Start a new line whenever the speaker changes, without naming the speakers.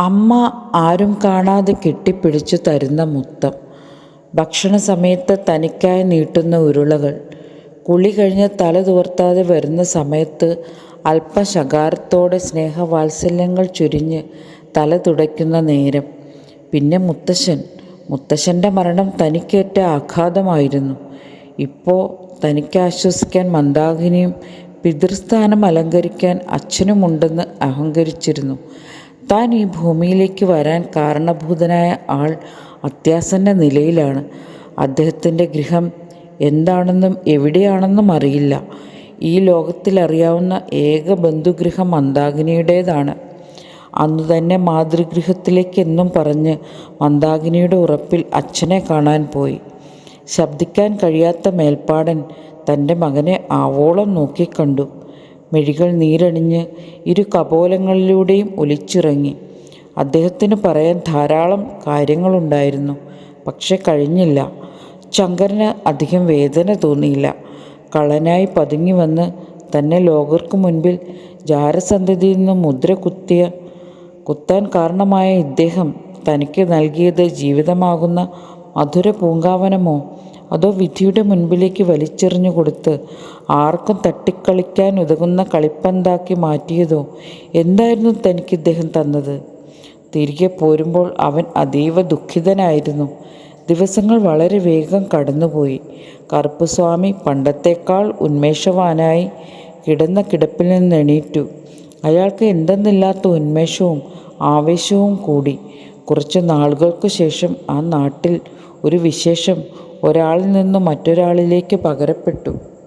അമ്മ ആരും കാണാതെ കെട്ടിപ്പിടിച്ചു തരുന്ന മുത്തം. ഭക്ഷണ സമയത്ത് തനിക്കായി നീട്ടുന്ന ഉരുളകൾ. കുളി കഴിഞ്ഞ് തല തുവർത്താതെ വരുന്ന സമയത്ത് അല്പശകാരത്തോടെ സ്നേഹവാത്സല്യങ്ങൾ ചുരിഞ്ഞ് തല തുടയ്ക്കുന്ന നേരം. പിന്നെ മുത്തശ്ശൻ. മുത്തശ്ശന്റെ മരണം തനിക്കേറ്റ ആഘാതമായിരുന്നു. ഇപ്പോൾ തനിക്ക് ആശ്വസിക്കാൻ മന്ദാകിനിയും പിതൃസ്ഥാനം അലങ്കരിക്കാൻ അച്ഛനുമുണ്ടെന്ന് അഹങ്കരിച്ചിരുന്നു. താൻ ഈ ഭൂമിയിലേക്ക് വരാൻ കാരണഭൂതനായ ആൾ അത്യാസന്ന നിലയിലാണ്. അദ്ദേഹത്തിന്റെ ഗൃഹം എന്താണെന്നും എവിടെയാണെന്നും അറിയില്ല. ഈ ലോകത്തിൽ അറിയാവുന്ന ഏക ബന്ധുഗൃഹം മന്ദാകിനിയുടേതാണ് അന്നു തന്നെ മാതൃഗൃഹത്തിലേക്കെന്നും പറഞ്ഞ് മന്ദാകിനിയുടെ ഉറപ്പിൽ അച്ഛനെ കാണാൻ പോയി. ശബ്ദിക്കാൻ കഴിയാത്ത മേൽപ്പാടൻ തന്റെ മകനെ ആവോളം നോക്കിക്കണ്ടു. മിഴികൾ നീരണിഞ്ഞ് ഇരു കപോലങ്ങളിലൂടെയും ഒലിച്ചിറങ്ങി. അദ്ദേഹത്തിന് പറയാൻ ധാരാളം കാര്യങ്ങളുണ്ടായിരുന്നു. പക്ഷെ കഴിഞ്ഞില്ല. ശങ്കരന് അധികം വേദന തോന്നിയില്ല. കളനായി പതുങ്ങി വന്ന് തന്നെ ലോകർക്ക് മുൻപിൽ ജാരസന്ധതിയിൽ നിന്ന് മുദ്ര കുത്തിയ കുത്താൻ കാരണമായ ഇദ്ദേഹം തനിക്ക് നൽകിയത് ജീവിതമാകുന്ന മധുര പൂങ്കാവനമോ? അതോ വിധിയുടെ മുൻപിലേക്ക് വലിച്ചെറിഞ്ഞു കൊടുത്ത് ആർക്കും തട്ടിക്കളിക്കാൻ ഉതകുന്ന കളിപ്പന്താക്കി മാറ്റിയതോ? എന്തായിരുന്നു തനിക്ക് ഇദ്ദേഹം തന്നത്? തിരികെ പോരുമ്പോൾ അവൻ അതീവ ദുഃഖിതനായിരുന്നു. ദിവസങ്ങൾ വളരെ വേഗം കടന്നുപോയി. കറുപ്പുസ്വാമി പണ്ടത്തേക്കാൾ ഉന്മേഷവാനായി കിടന്ന കിടപ്പിൽ നിന്ന് എണീറ്റു. അയാൾക്ക് എന്തെന്നില്ലാത്ത ഉന്മേഷവും ആവേശവും കൂടി. കുറച്ച് നാളുകൾക്ക് ശേഷം ആ നാട്ടിൽ ഒരു വിശേഷം ഒരാളിൽ നിന്ന് മറ്റൊരാളിലേക്ക് പകരപ്പെട്ടു.